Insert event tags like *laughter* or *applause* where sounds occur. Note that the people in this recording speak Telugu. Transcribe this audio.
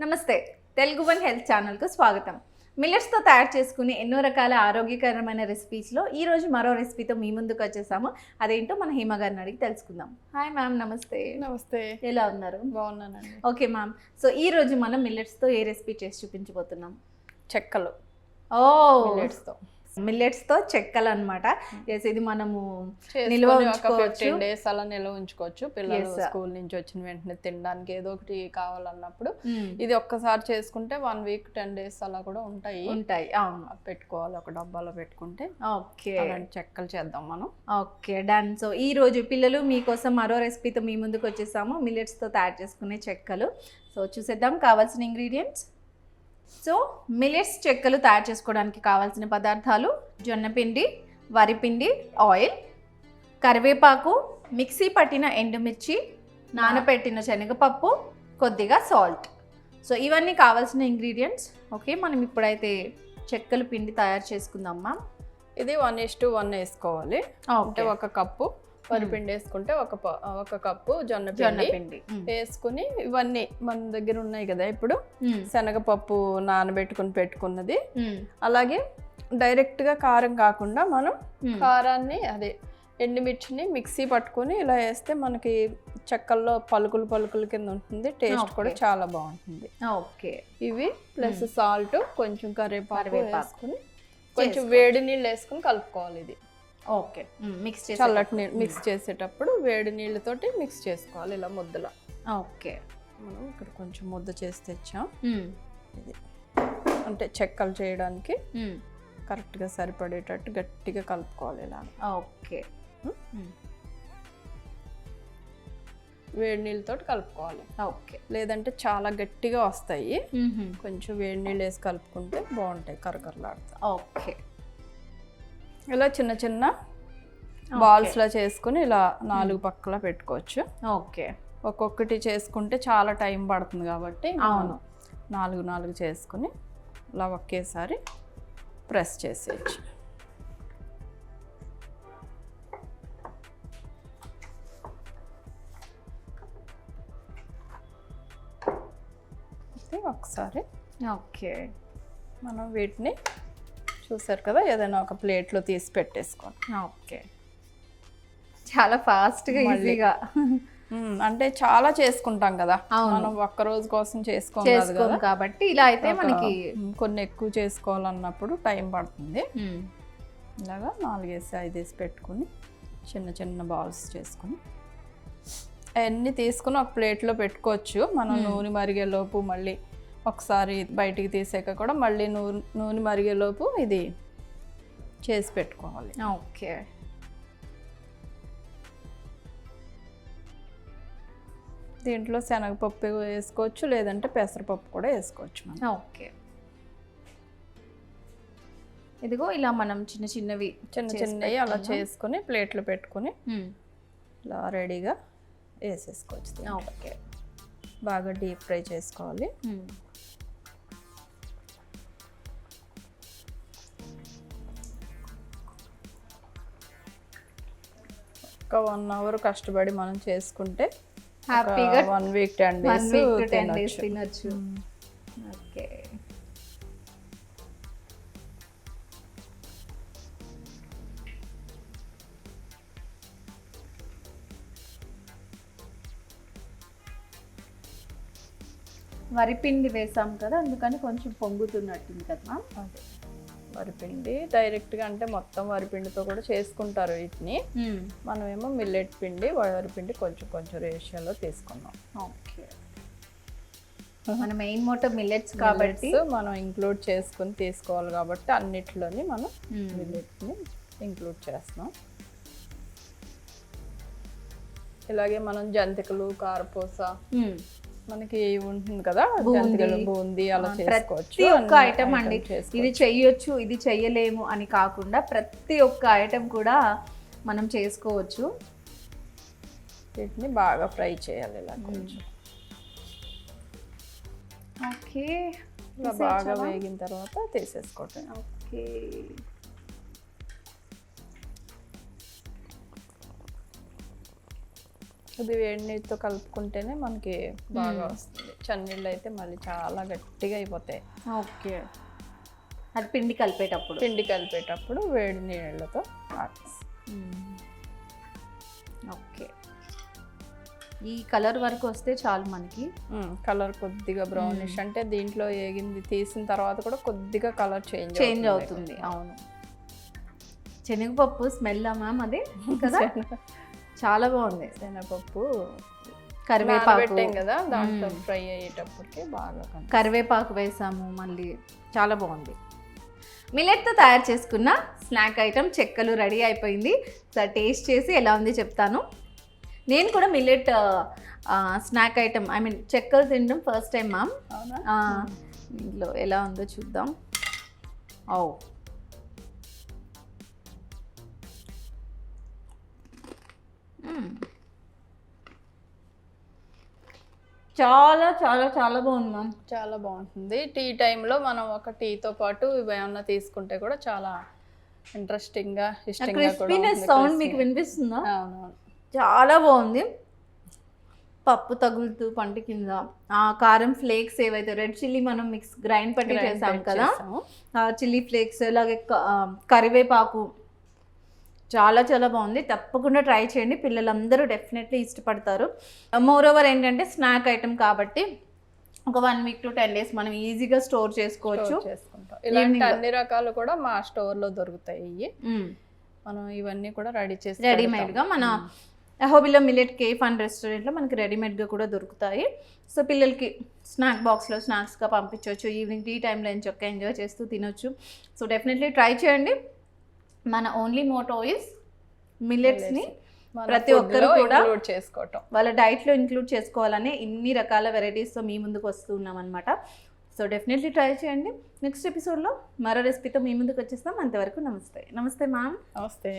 నమస్తే తెలుగు వన్ హెల్త్ ఛానల్కు స్వాగతం. మిల్లెట్స్తో తయారు చేసుకునే ఎన్నో రకాల ఆరోగ్యకరమైన రెసిపీస్లో ఈ రోజు మరో రెసిపీతో మీ ముందుకు వచ్చేసాము. అదేంటో మన హేమ గారిని అడిగి తెలుసుకుందాం. హాయ్ మ్యామ్ నమస్తే. నమస్తే. ఎలా ఉన్నారు? బాగున్నానండి. ఓకే మ్యామ్ సో ఈ రోజు మనం మిల్లెట్స్తో ఏ రెసిపీ చేసి చూపించబోతున్నాం? చెక్కలు. ఓ. మిల్లెట్స్తో. మిల్లెట్స్తో చెక్కలు అనమాట ఎస్ ఇది మనము నిల్వ ఉంచుకోవచ్చు. డేస్ అలా నిల్వ ఉంచుకోవచ్చు. పిల్లలు. స్కూల్ నుంచి వచ్చిన వెంటనే తినడానికి ఏదో ఒకటి కావాలన్నప్పుడు మ్మ్, ఇది ఒక్కసారి చేసుకుంటే వన్ వీక్ టెన్ డేస్ అలా కూడా ఉంటాయి. ఉంటాయి. అవును. పెట్టుకోవాలి. ఒక డబ్బాలో పెట్టుకుంటే ఓకే చెక్కలు చేద్దాం మనం. ఓకే డన్ సో ఈ రోజు పిల్లలు మీకోసం మరో రెసిపీతో మీ ముందుకు వచ్చేసాము. మిల్లెట్స్తో తయారు చేసుకునే చెక్కలు. సో చూసేద్దాం. కావాల్సిన ఇంగ్రీడియంట్స్ సో మిల్లెట్స్ చెక్కలు తయారు చేసుకోవడానికి కావాల్సిన పదార్థాలు జొన్నపిండి వరిపిండి ఆయిల్ కరివేపాకు మిక్సీ పట్టిన ఎండుమిర్చి నానబెట్టిన శనగపప్పు కొద్దిగా సాల్ట్. సో ఇవన్నీ కావాల్సిన ఇంగ్రీడియంట్స్. ఓకే మనం ఇప్పుడైతే చెక్కలు పిండి తయారు చేసుకుందాం మ్యామ్. ఇది వన్ ఇస్ టు వన్ వేసుకోవాలి. అంటే ఒక కప్పు. వరిపిండి వేసుకుంటే ఒక ఒక కప్పు జొన్న పిండి. వేసుకుని ఇవన్నీ మన దగ్గర ఉన్నాయి కదా ఇప్పుడు. శనగపప్పు నానబెట్టుకుని పెట్టుకున్నది. అలాగే డైరెక్ట్గా కారం కాకుండా మనం. కారాన్ని అదే ఎండుమిర్చిని మిక్సీ పట్టుకొని ఇలా వేస్తే మనకి చెక్కల్లో పలుకులు పలుకులు కింద ఉంటుంది టేస్ట్. కూడా చాలా బాగుంటుంది ఓకే ఇవి ప్లస్ సాల్ట్ కొంచెం కరివేపాకు. వేసుకుని కొంచెం. వేడి నీళ్ళు వేసుకుని కలుపుకోవాలి ఇది ఓకే. మిక్స్ చేసి చల్లటి నీళ్ళు మిక్స్ చేసేటప్పుడు వేడి నీళ్ళతోటి మిక్స్ చేసుకోవాలి ఇలా ముద్దలా. ఓకే. మనం ఇక్కడ కొంచెం ముద్ద చేసి తెచ్చాం. ఇది. అంటే చెక్కలు చేయడానికి. కరెక్ట్గా సరిపడేటట్టు గట్టిగా కలుపుకోవాలి ఇలా ఓకే. వేడి నీళ్ళతోటి కలుపుకోవాలి. ఓకే. లేదంటే చాలా గట్టిగా వస్తాయి. కొంచెం వేడి నీళ్ళు వేసి కలుపుకుంటే బాగుంటాయి కరకరలాడుతా ఓకే. ఇలా చిన్న చిన్న బాల్స్లో చేసుకుని ఇలా నాలుగు పక్కల పెట్టుకోవచ్చు. ఓకే. ఒక్కొక్కటి చేసుకుంటే చాలా టైం పడుతుంది కాబట్టి అవును. నాలుగు నాలుగు చేసుకుని ఇలా ఒకేసారి ప్రెస్ చేసేయచ్చు. ఒకసారి ఓకే. మనం వీటిని చూసారు కదా ఏదైనా ఒక ప్లేట్లో తీసి పెట్టేసుకోండి ఓకే చాలా ఫాస్ట్గా. ఈజీగా అంటే చాలా చేసుకుంటాం కదా. మనం ఒక్క రోజు కోసం చేసుకోం కాదు చేసుకోం కదా కాబట్టి ఇలా అయితే మనకి కొన్ని ఎక్కువ చేసుకోవాలన్నప్పుడు టైం పడుతుంది. ఇలాగా నాలుగేసి ఐదేసి పెట్టుకుని చిన్న చిన్న బాల్స్ చేసుకుని అవన్నీ తీసుకుని ఒక ప్లేట్లో పెట్టుకోవచ్చు మనం. నూనె మరిగేలోపు మళ్ళీ ఒకసారి బయటికి తీసాక కూడా మళ్ళీ నూనె నూనె మరిగేలోపు ఇది చేసి పెట్టుకోవాలి. ఓకే. దీంట్లో శనగపప్పు వేసుకోవచ్చు లేదంటే పెసరపప్పు కూడా వేసుకోవచ్చు మనం. ఓకే. ఇదిగో ఇలా మనం చిన్న చిన్నవి చిన్న చిన్నవి అలా. చేసుకుని ప్లేట్లో పెట్టుకుని. ఇలా రెడీగా వేసేసుకోవచ్చు. ఓకే. బాగా డీప్ ఫ్రై చేసుకోవాలి. మ్మ్. ఒక వన్ అవర్ కష్టపడి మనం చేసుకుంటే హ్యాపీగా one week ten days ten days తినొచ్చు. ఓకే వరిపిండి వేసాం కదా అందుకని కొంచెం పొంగుతున్నట్టుంది కదా అదే. వరిపిండి డైరెక్ట్గా అంటే మొత్తం వరిపిండితో కూడా చేసుకుంటారు వీటిని. మనమేమో మిల్లెట్ పిండి వరిపిండి కొంచెం కొంచెం రేషియోలో తీసుకున్నాం. ఓకే. మన మెయిన్ మోటో మిల్లెట్స్ కాబట్టి మనం ఇంక్లూడ్ చేసుకుని తీసుకోవాలి కాబట్టి అన్నిట్లోని మనం. మిల్లెట్ని ఇంక్లూడ్ చేస్తున్నాం. ఇలాగే మనం జంతికలు కారపూస. మనకి ఉంటుంది కదా బూందీ. అలా ప్రతి ఒక్క ఐటమ్ అండి. ఇది చెయ్యొచ్చు ఇది చెయ్యలేము అని కాకుండా ప్రతి ఒక్క ఐటమ్ కూడా మనం చేసుకోవచ్చు. వీటిని బాగా ఫ్రై చేయాలి ఇలా కొంచెం. ఓకే. ఇలా బాగా వేగిన తర్వాత తీసేసుకోవటం ఓకే. ఇది వేడి నీటితో కలుపుకుంటేనే మనకి బాగా వస్తుంది. చన్నీళ్ళు అయితే మళ్ళీ చాలా గట్టిగా అయిపోతాయి. ఓకే. అది పిండి కలిపేటప్పుడు? పిండి కలిపేటప్పుడు వేడి నీళ్ళతో ఓకే. ఈ కలర్ వరకు వస్తే చాలు మనకి. కలర్ కొద్దిగా బ్రౌనిష్. అంటే దీంట్లో ఏగింది తీసిన తర్వాత కూడా కొద్దిగా కలర్ చేంజ్ చేంజ్ అవుతుంది. అవును. శనగపప్పు స్మెల్ మ్యామ్ అది కదా? *laughs* చాలా బాగుంది. శనగపప్పు కరివేపాకు. పెట్టాం కదా దాంట్లో ఫ్రై అయ్యేటప్పటికి బాగా. కరివేపాకు వేసాము మళ్ళీ చాలా బాగుంది. మిల్లెట్తో తయారు చేసుకున్న స్నాక్ ఐటమ్ చెక్కలు రెడీ అయిపోయింది. టేస్ట్ చేసి ఎలా ఉంది చెప్తాను. నేను కూడా millet snack item I mean చెక్కలు తినడం ఫస్ట్ టైం మ్యామ్ ఇంట్లో ఎలా ఉందో చూద్దాం. ఓ చాలా చాలా చాలా బాగుంది మ్యామ్. చాలా బాగుంటుంది. టీ టైంలో మనం ఒక టీతో పాటు ఇవి ఏమన్నా తీసుకుంటే కూడా చాలా ఇంట్రెస్టింగ్గా ఇష్టంగా కూడా క్రిస్పీనెస్. సౌండ్. మీకు వినిపిస్తుందా? అవునవును. చాలా బాగుంది. పప్పు తగులుతూ పంట కింద ఆ కారం ఫ్లేక్స్ ఏవైతే రెడ్ చిల్లీ మనం మిక్స్ గ్రైండ్ పట్టి చేసాం కదా చిల్లీ ఫ్లేక్స్ అలాగే కరివేపాకు చాలా చాలా బాగుంది. తప్పకుండా ట్రై చేయండి. పిల్లలందరూ డెఫినెట్లీ ఇష్టపడతారు. మోర్ ఓవర్ ఏంటంటే స్నాక్ ఐటమ్ కాబట్టి ఒక one week to ten days మనం ఈజీగా స్టోర్ చేసుకోవచ్చు. ఇలాంటి లో. అన్ని రకాలు కూడా మా స్టోర్లో దొరుకుతాయి. మనం ఇవన్నీ కూడా రెడీ చేసి రెడీమేడ్గా మన అహోబిలో మిల్లెట్ కేఫ్ అండ్ రెస్టారెంట్లో మనకి రెడీమేడ్గా కూడా దొరుకుతాయి. సో పిల్లలకి స్నాక్ బాక్స్లో స్నాక్స్గా పంపించవచ్చు. ఈవినింగ్ టీ టైంలో చక్క ఎంజాయ్ చేస్తూ తినొచ్చు. సో డెఫినెట్లీ ట్రై చేయండి. మన ఓన్లీ మోటో ఇస్ మిల్లెట్స్ని ప్రతి ఒక్కరు కూడా చేసుకోవటం. వాళ్ళ డైట్లో ఇంక్లూడ్ చేసుకోవాలని ఇన్ని రకాల వెరైటీస్తో మీ ముందుకు వస్తూ ఉన్నాం అనమాట సో డెఫినెట్లీ ట్రై చేయండి. నెక్స్ట్ ఎపిసోడ్లో మరో రెసిపీతో మీ ముందుకు వచ్చేస్తాం. అంతవరకు నమస్తే. నమస్తే మ్యామ్ నమస్తే.